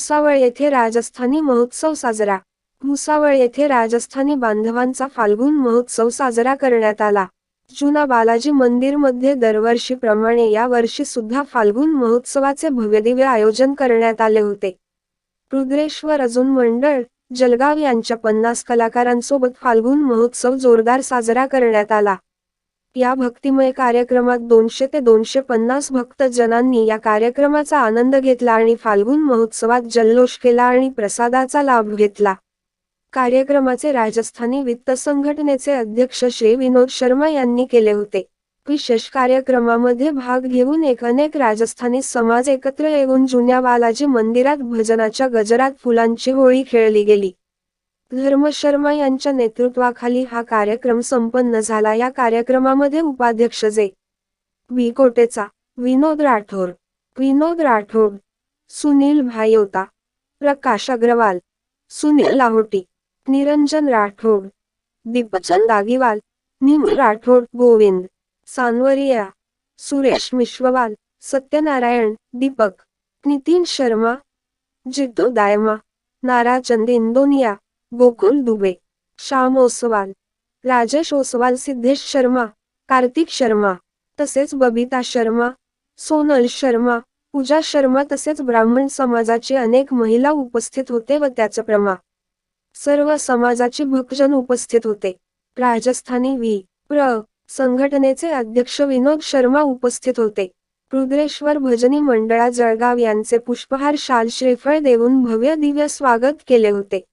भुसावळ येथे राजस्थानी महोत्सव साजरा. भुसावळ येथे राजस्थानी बांधवांचा फाल्गुन महोत्सव साजरा करण्यात आला. जुना बालाजी मंदिरमध्ये दरवर्षीप्रमाणे या वर्षी सुद्धा फाल्गुन महोत्सवाचे भव्यदिव्य आयोजन करण्यात आले होते. रुद्रेश्वर अजून मंडळ जलगाव यांच्या पन्नास कलाकारांसोबत फाल्गुन महोत्सव जोरदार साजरा करण्यात आला. या भक्तिमय कार्यक्रमात दोनशे ते दोनशे पन्नास भक्तजनांनी या कार्यक्रमाचा आनंद घेतला आणि फाल्गुन महोत्सवात जल्लोष केला आणि प्रसादाचा लाभ घेतला. कार्यक्रमाचे राजस्थानी वित्त संघटनेचे अध्यक्ष श्री विनोद शर्मा यांनी केले होते. विशेष कार्यक्रमामध्ये भाग घेऊन एक अनेक राजस्थानी समाज एकत्र येऊन जुन्या बालाजी मंदिरात भजनाच्या गजरात फुलांची होळी खेळली गेली. धर्म शर्मा यांच्या नेतृत्वाखाली हा कार्यक्रम संपन्न झाला. या कार्यक्रमामध्ये उपाध्यक्ष जे. व्ही. कोटेचा विनोद राठोड विनोद राठोड सुनील भायोता प्रकाश अग्रवाल सुनील लाहोटी निरंजन राठोड दीपचंद दागीवाल निम राठोड गोविंद सानवरिया सुरेश मिश्ववाल सत्यनारायण दीपक नितीन शर्मा जिद्दू दायमा नाराचंद इंदोनिया गोकुल दुबे श्याम ओसवाल राजेश ओसवाल सिद्धेश शर्मा कार्तिक शर्मा तसेच बबिता शर्मा सोनल शर्मा पूजा शर्मा तसेच ब्राह्मण समाजाचे अनेक महिला उपस्थित होते व त्याचं प्रमा सर्व समाजाचे भक्तजन उपस्थित होते. राजस्थानी व्ही. प्र. संघटनेचे अध्यक्ष विनोद शर्मा उपस्थित होते. रुद्रेश्वर भजनी मंडळा जळगाव यांचे पुष्पहार शाल श्रीफळ देऊन भव्य दिव्य स्वागत केले होते.